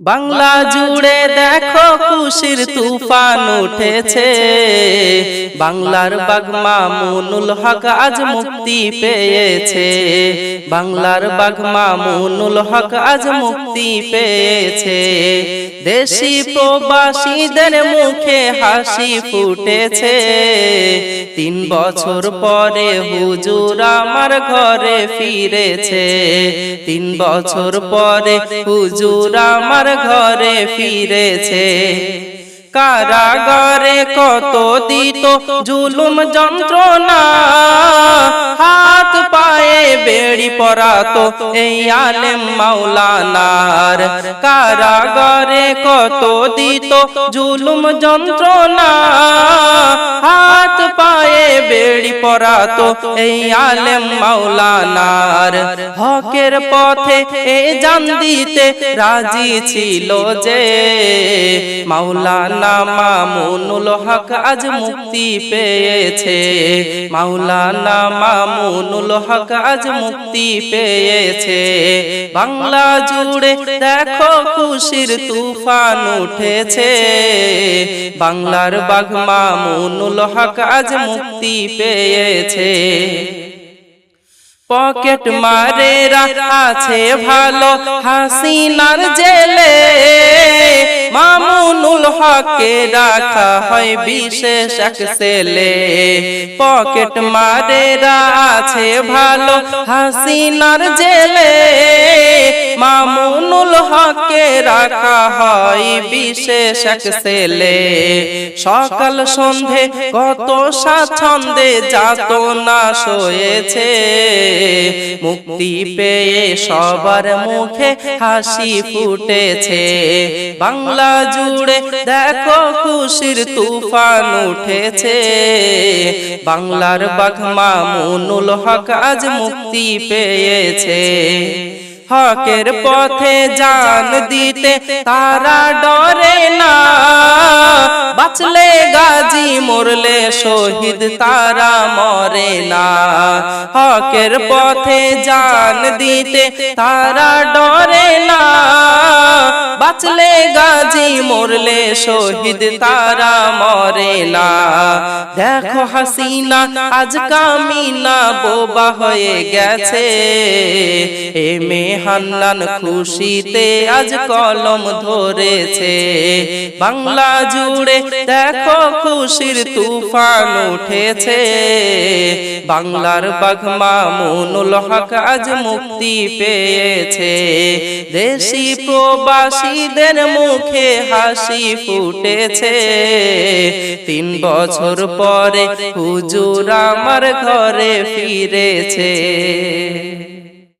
বাংলা জুড়ে দেখো খুশির তুফান উঠেছে। বাংলার বাগমা মুনুল হক আজ মুক্তি পেয়েছে। বাংলার বাগমা মুনুল হক আজ মুক্তি পেয়েছে। দেশি প্রবাসীদের মুখে হাসি ফুটেছে। তিন বছর পরে হুজুর আমার ঘরে ফিরেছে। তিন বছর পরে হুজুর আমার ঘরে ফিরেছে। কারাগারে কত দিত জুলুম যন্ত্রণা। হাত পায়ে বেড়ি পরাতো এই আলেম মাওলানার। কারাগারে কত দিত জুলুম যন্ত্রণা। হাত পায়ে বেড়ি পরাতো এই আলেম মাওলানার। হকের পথে এ জান দিতে রাজি ছিল যে মাওলানা মামুনুল হক আজ মুক্তি পেয়েছে। মাওলানা মামুনুল হক আজ মুক্তি পেয়েছে। বাংলা জুড়ে দেখো খুশির তুফান উঠেছে। বাংলার বাঘ মামুনুল হক আজ মুক্তি পেয়েছে। পকেট মারেরা আছে ভালো, হাসিনার জেলে হকে রাখা হয় বিশেষ এক ছেলে পকেট মারেরা আছে ভালো হাসিনার জেলে। মামুনুল হকে রাখা হয় বিশেষ এক সেলে সকাল সন্ধে কত স্বাচ্ছন্দে যাত না শোয়েছে মুক্তি পেয়ে সবার মুখে হাসি ফুটেছে। বাংলা জুড়ে দেখো খুশির তুফান উঠেছে। বাংলার বাঘমা মুনুল হক আজ মুক্তি পেয়েছে। হকের পথে জান দিতে তারা ডরে না। বাঁচলে গাজী মরলে শহীদ তারা মরে না। হকের পথে জান দিতে তারা ডরে না। বাঁচলে গাজী মরলে শহীদ তারা মরে না। দেখো হাসিনা আজ কামিনা বোবা হয়ে গেছে। এ মেহান্নান খুশিতে আজ কলম ধরেছে। বাংলা জুড়ে দেখো খুশির তুফান উঠেছে। বাংলার বাঘমা মুনুল হক আজ মুক্তি পেয়েছে। দেশি প্রবাসীদের মুখে হাসি ফুটেছে। তিন বছর পরে হুজুর আমার ঘরে ফিরেছে।